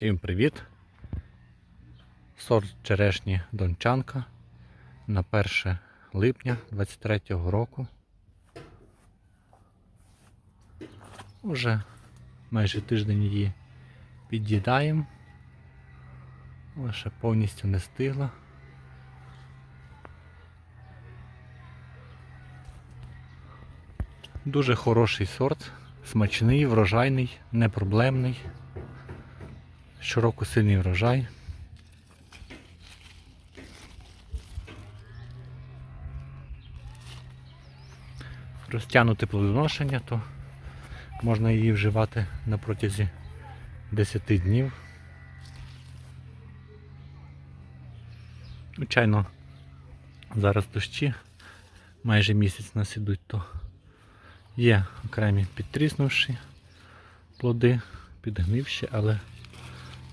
Всім привіт! Сорт черешні Дончанка на 1 липня 23 року. Уже майже тиждень її під'їдаємо. Лише повністю не стигла. Дуже хороший сорт, смачний, врожайний, непроблемний. Щороку сильний врожай. Розтягнути плодоношення, то можна її вживати на протязі 10 днів. Звичайно, зараз дощі, майже місяць нас ідуть, то є окремі підтріснувші плоди, підгнивші, але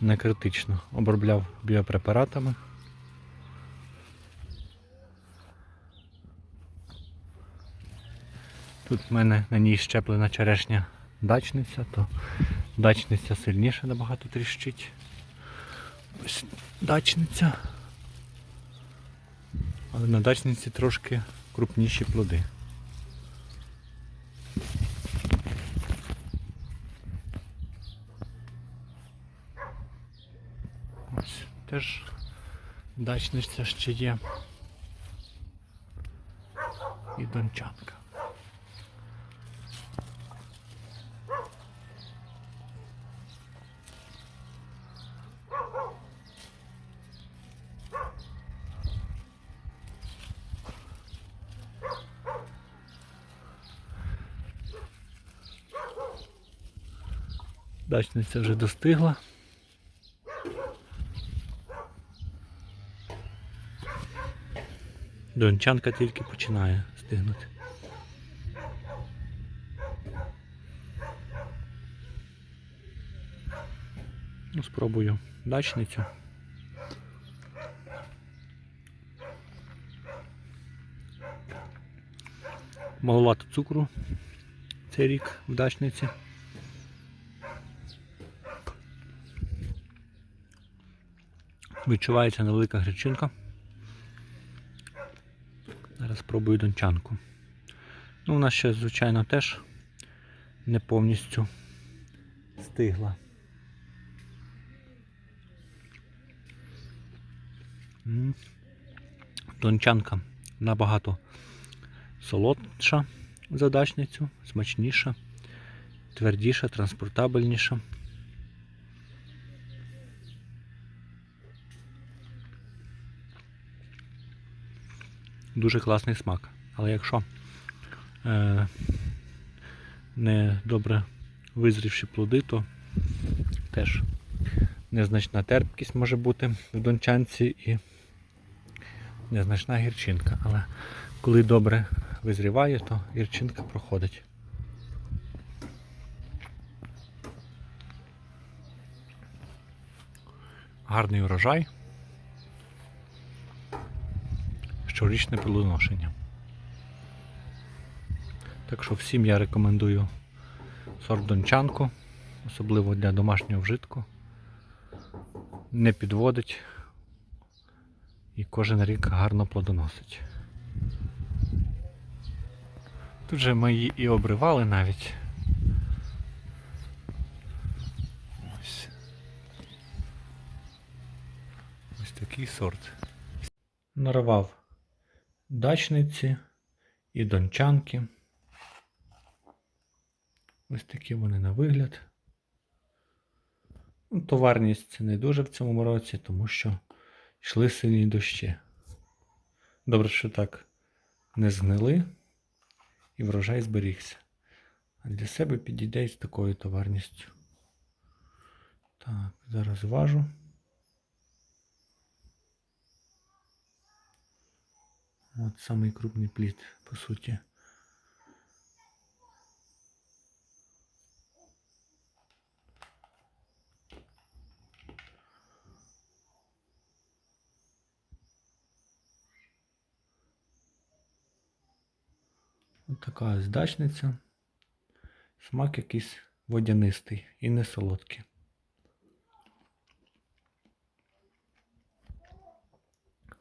не критично. Обробляв біопрепаратами. Тут в мене на ній щеплена черешня дачниця, то дачниця сильніше набагато тріщить. Ось дачниця. Але на дачниці трошки крупніші плоди. Ось теж дачниця ще є. І дончанка. Дачниця вже достигла. Дончанка тільки починає стигнути. Ну, спробую дачницю. Маловато цукру цей рік в дачниці. Відчувається невелика гречинка. Спробую дончанку. Ну, вона ще, звичайно, теж не повністю стигла. Дончанка набагато солодша за дачницю, смачніша, твердіша, транспортабельніша. Дуже класний смак. Але якщо е, не добре визрівші плоди, то теж незначна терпкість може бути в дончанці і незначна гірчинка. Але коли добре визріває, то гірчинка проходить. Гарний урожай. Щорічне плодоношення. Так що всім я рекомендую сорт дончанку, особливо для домашнього вжитку. Не підводить і кожен рік гарно плодоносить. Тут же ми її і обривали навіть. Ось. Ось такий сорт. Нарвав дачниці і дончанки. Ось такі вони на вигляд. Ну, Товарність не дуже в цьому році, тому що йшли сильні дощі. Добре, що так не згнили і врожай зберігся. А для себе підійде з такою товарністю. Так, зараз важу. Вот самый крупный плит, по сути. Ось така здачниця. Смак якийсь водянистий і не солодкий.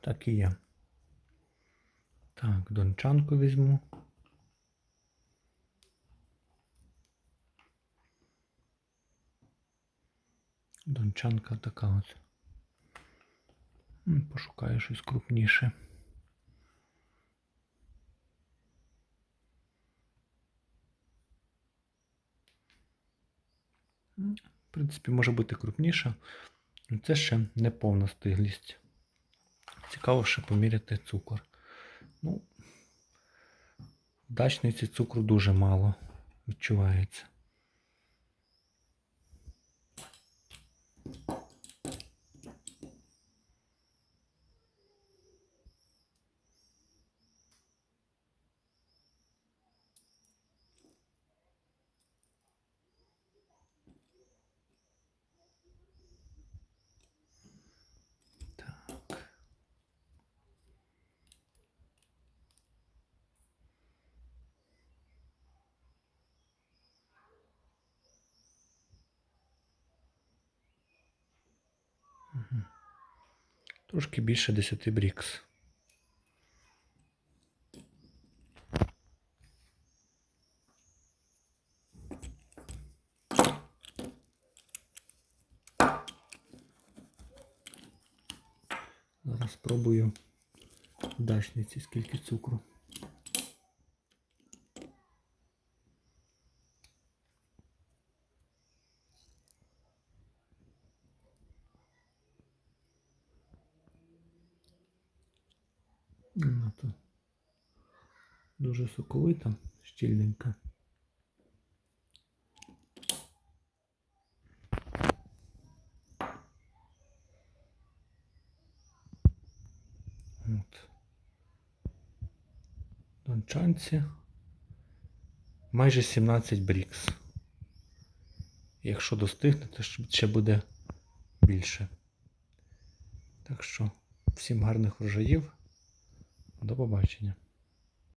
Так і є. Так, дончанку візьму. Дончанка така от. Пошукаю щось крупніше. В принципі, може бути крупніша. Ну, Це ще не повна стиглість. Цікаво ще поміряти цукор. Ну, в дачниці цукру дуже мало відчувається. Трошки більше 10 брікс. Зараз спробую дачниці скільки цукру. Дуже соковита, щільненька. От. Дончанці. Майже 17 брікс. Якщо достигне, то ще буде більше. Так що, всім гарних врожаїв. До побачення.